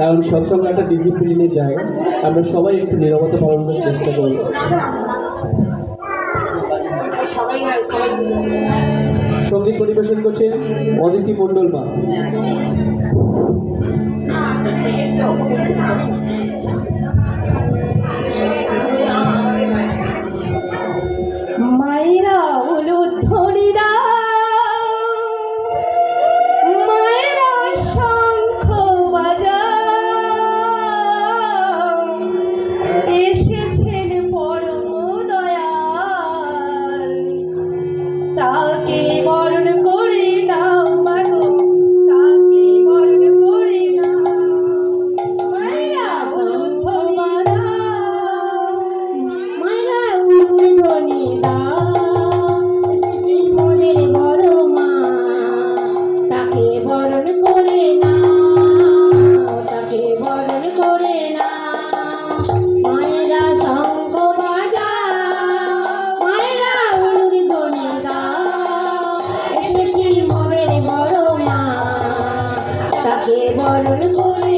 কারণ সবসময় একটা ডিসিপ্লিনে যায়। আমরা সবাই একটু নিরাপত্তা পালন করার চেষ্টা করি। সংগীত পরিবেশন করছেন অদিতি মণ্ডল মা। again. বরণ করে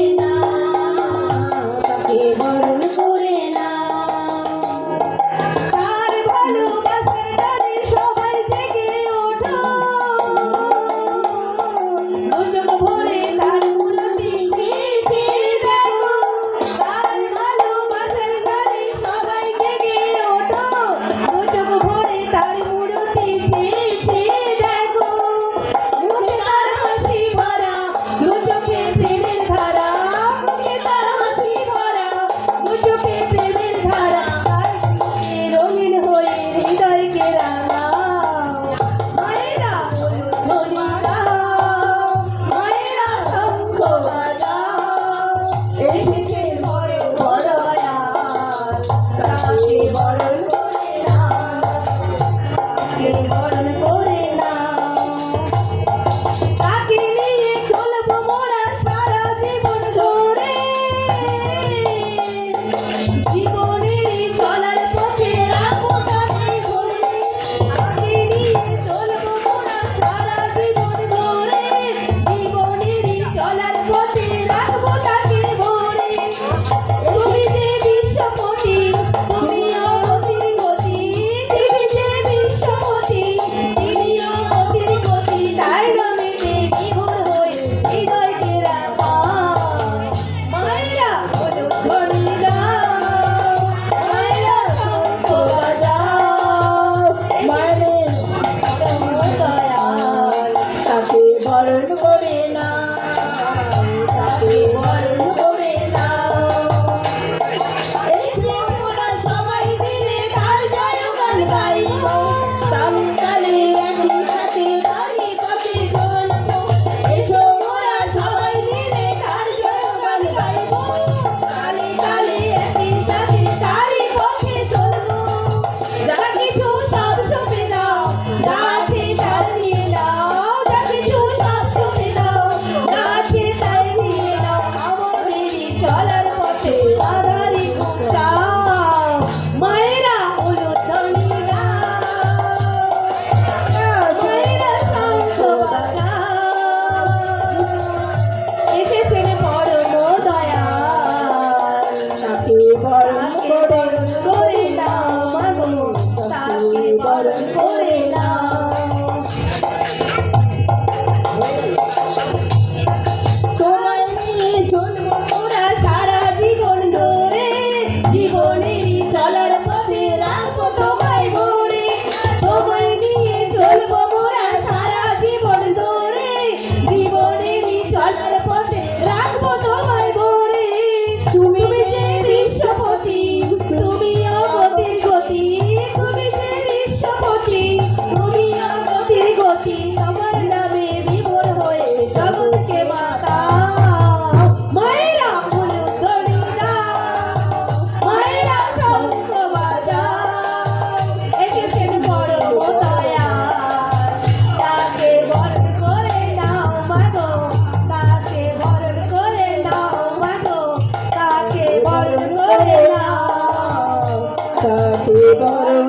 স্মরণ করে 我是玻 করে না। তাকে বরণ